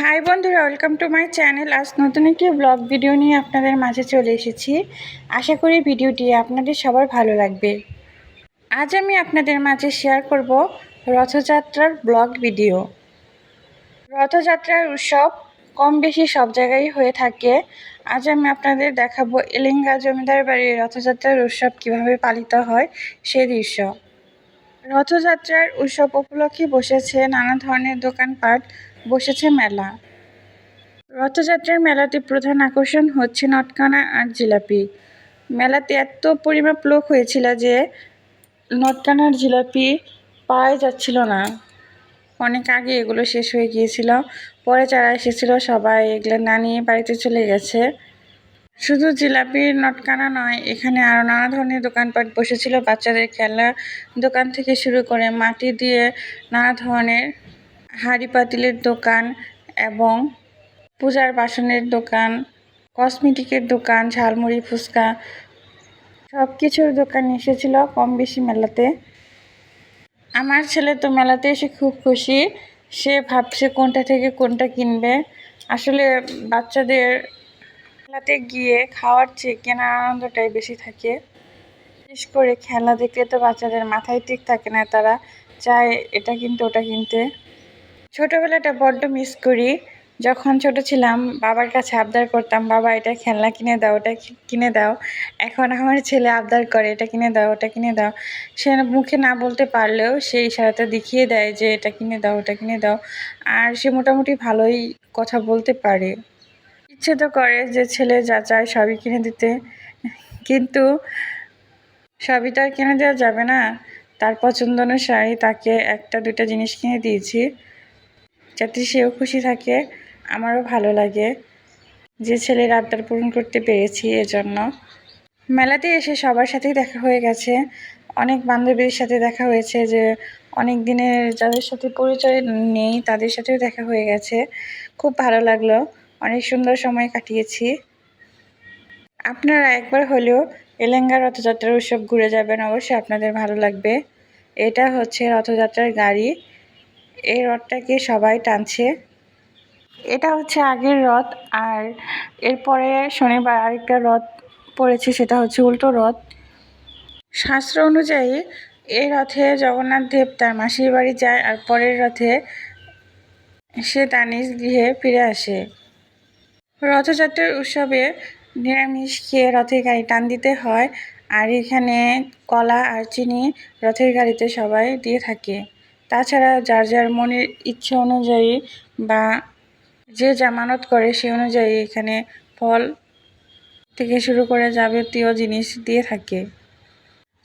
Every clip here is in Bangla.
হাই বন্ধুরা, ওয়েলকাম টু মাই চ্যানেল। আজ নতুন একটি ব্লগ ভিডিও নিয়ে আপনাদের মাঝে চলে এসেছি। আশা করি ভিডিওটি আপনাদের সবার ভালো লাগবে। আজ আমি আপনাদের মাঝে শেয়ার করব রথযাত্রার ব্লগ ভিডিও। রথযাত্রার উৎসব কম বেশি সব জায়গায় হয়ে থাকে। আজ আমি আপনাদের দেখাবো এলিঙ্গা জমিদার বাড়ির রথযাত্রার উৎসব কীভাবে পালিত হয় সেই দৃশ্য। রথযাত্রার উৎসব উপলক্ষে বসেছে নানা ধরনের দোকানপাট বসেছে মেলা। রথযাত্রার মেলাতে প্রধান আকর্ষণ হচ্ছে নটকানা আর জিলাপি। মেলাতে এত পরিমাপ লোক হয়েছিল যে নটকানার জিলাপি পাওয়াই যাচ্ছিল না। অনেক আগে এগুলো শেষ হয়ে গিয়েছিল, পরে যারা এসেছিল সবাই এগুলো না নিয়ে বাড়িতে চলে গেছে। শুধু জিলাপির নটকানা নয়, এখানে আরও নানা ধরনের দোকানপাট বসেছিল, বাচ্চাদের খেলা দোকান থেকে শুরু করে মাটি দিয়ে নানা ধরনের হাঁড়ি পাতিলের দোকান এবং পূজার বাসনের দোকান, কসমেটিকের দোকান, ঝালমুড়ি, ফুচকা সব কিছুর দোকান এসেছিল কম বেশি মেলাতে। আমার ছেলে তো মেলাতে এসে খুব খুশি। সে ভাবছে কোনটা থেকে কোনটা কিনবে। আসলে বাচ্চাদের মেলাতে গিয়ে খাওয়ার চেয়ে কেনার আনন্দটাই বেশি থাকে। বিশেষ করে খেলা দেখলে তো বাচ্চাদের মাথায় ঠিক থাকে না তারা, চায় এটা কিনতে, ওটা কিনতে। ছোটোবেলাটা বড্ড মিস করি। যখন ছোট ছিলাম, বাবার কাছে আবদার করতাম, বাবা, এটা খেলনা কিনে দাও, ওটা কিনে দাও। এখন আমার ছেলে আবদার করে, এটা কিনে দাও, ওটা কিনে দাও। সে মুখে না বলতে পারলেও সে ইশারাতে দেখিয়ে দেয় যে, এটা কিনে দাও, ওটা কিনে দাও। আর সে মোটামুটি ভালোই কথা বলতে পারে। ইচ্ছে তো করে যে ছেলে যা চায় সবই কিনে দিতে। কিন্তু সবই তো আর কিনে দেওয়া যাবে না। তার পছন্দ অনুসারে তাকে একটা দুটা জিনিস কিনে দিয়েছি। যাতে সেও খুশি থাকে, আমারও ভালো লাগে যে ছেলের আবদার পূরণ করতে পেরেছি এজন্য। মেলাতে এসে সবার সাথেই দেখা হয়ে গেছে। অনেক বান্ধবীর সাথে দেখা হয়েছে যে অনেক দিনের যাদের সাথে পরিচয় নেই তাদের সাথেও দেখা হয়ে গেছে। খুব ভালো লাগল। অনেক সুন্দর সময় কাটিয়েছি। আপনারা একবার হলেও এলেঙ্গা রথযাত্রার উৎসব ঘুরে যাবেন, অবশ্যই আপনাদের ভালো লাগবে। এটা হচ্ছে রথযাত্রার গাড়ি। এই রথটাকে সবাই টানছে। এটা হচ্ছে আগের রথ আর এরপরে শনিবার আরেকটা রথ পড়েছে, সেটা হচ্ছে উল্টো রথ। শাস্ত্র অনুযায়ী এই রথে জগন্নাথ দেব তার মাসির বাড়ি যায় আর পরের রথে সে তার নিজ গৃহে ফিরে আসে। রথযাত্রার উৎসবে নিরামিষ খেয়ে রথের গাড়ি টান দিতে হয় আর এখানে কলা আর চিনি রথের গাড়িতে সবাই দিয়ে থাকে। তাছাড়া যার যার মনের ইচ্ছে অনুযায়ী বা যে জামানত করে সে অনুযায়ী এখানে ফল থেকে শুরু করে যাবতীয় জিনিস দিয়ে থাকে।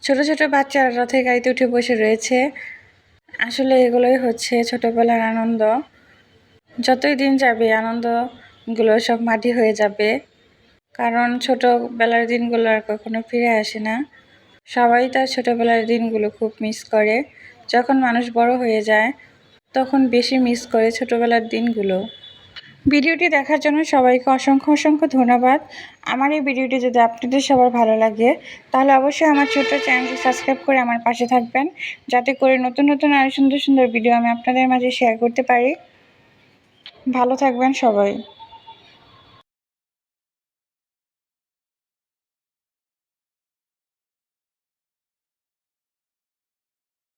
ছোট ছোট বাচ্চারা রথের গাড়িতে উঠে বসে রয়েছে। আসলে এগুলোই হচ্ছে ছোটবেলার আনন্দ। যতই দিন যাবে আনন্দগুলো সব মাটি হয়ে যাবে। কারণ ছোটোবেলার দিনগুলো আর কখনো ফিরে আসে না। সবাই তার ছোটোবেলার দিনগুলো খুব মিস করে। যখন মানুষ বড় হয়ে যায়, তখন বেশি মিস করে ছোটোবেলার দিনগুলো। ভিডিওটি দেখার জন্য সবাইকে অসংখ্য অসংখ্য ধন্যবাদ। আমার এই ভিডিওটি যদি আপনাদের সবার ভালো লাগে, তাহলে অবশ্যই আমার ছোট্ট চ্যানেলটি সাবস্ক্রাইব করে আমার পাশে থাকবেন, যাতে করে নতুন নতুন আরও সুন্দর সুন্দর ভিডিও আমি আপনাদের মাঝে শেয়ার করতে পারি। ভালো থাকবেন সবাই।